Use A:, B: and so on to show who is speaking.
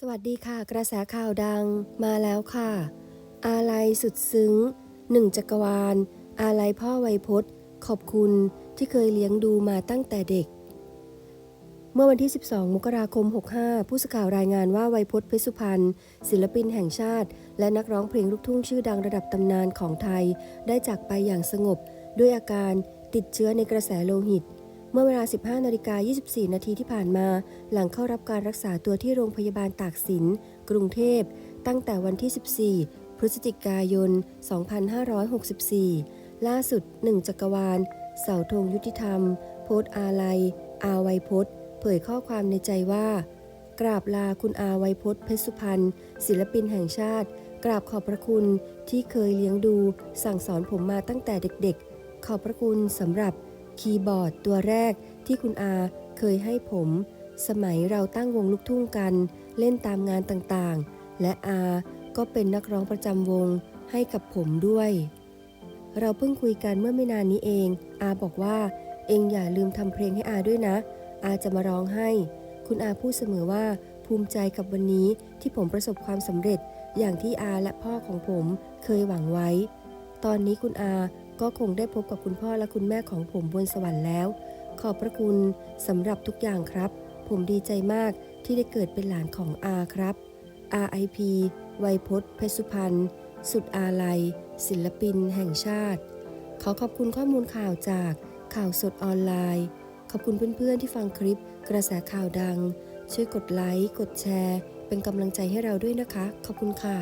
A: สวัสดีค่ะ กระแสข่าวดังมาแล้วค่ะ อาลัยสุดซึ้งหนึ่งจักรวาล อาลัยพ่อไวยพจน์ ขอบคุณที่เคยเลี้ยงดูมาตั้งแต่เด็ก เมื่อวันที่ 12 มกราคม 65 ผู้สื่อข่าวรายงานว่าไวยพจน์เพชรสุพรรณศิลปินแห่งชาติ และนักร้องเพลงลูกทุ่งชื่อดังระดับตำนานของไทย ได้จากไปอย่างสงบ ด้วยอาการติดเชื้อในกระแสโลหิต เมื่อเวลา 15นาฬิกา24 นาทีที่ผ่านมา หลังเข้ารับการรักษาตัวที่โรงพยาบาลตากสิน กรุงเทพ ตั้งแต่วันที่ 14 พฤศจิกายน 2564 ล่าสุด 1 จักรวาล เสาธงยุติธรรม โพสต์อาลัย อาไวยพจน์เผยข้อความในใจว่า กราบลาคุณอาไวยพจน์เพชรสุพรรณศิลปินแห่งชาติ กราบขอบพระคุณที่เคยเลี้ยงดู สั่งสอนผมมาตั้งแต่เด็กๆ ขอบพระคุณสำหรับ คีย์บอร์ดตัวแรกที่คุณอาเคยให้ผม สมัยเราตั้งวงลูกทุ่งกัน เล่นตามงานต่างๆ และอาก็เป็นนักร้องประจำวงให้กับผมด้วย เราเพิ่งคุยกันเมื่อไม่นานนี้เอง อาบอกว่า เองอย่าลืมทำเพลงให้อาด้วยนะ อาจะมาร้องให้ คุณอาพูดเสมอว่าภูมิใจกับวันนี้ที่ผมประสบความสำเร็จอย่างที่อาและพ่อของผมเคยหวังไว้ ตอนนี้คุณอา ก็คงได้พบกับคุณพ่อและคุณแม่ของผมบนสวรรค์แล้ว ขอบพระคุณสำหรับทุกอย่างครับ ผมดีใจมากที่ได้เกิดเป็นหลานของอาครับ RIP ไวยพจน์เพชรสุพรรณสุดอาลัย ศิลปินแห่งชาติ ขอขอบคุณข้อมูลข่าวจากข่าวสดออนไลน์ ขอบคุณเพื่อนๆที่ฟังคลิปกระแสข่าวดัง ช่วยกดไลค์ กดแชร์ เป็นกำลังใจให้เราด้วยนะคะ ขอบคุณค่ะ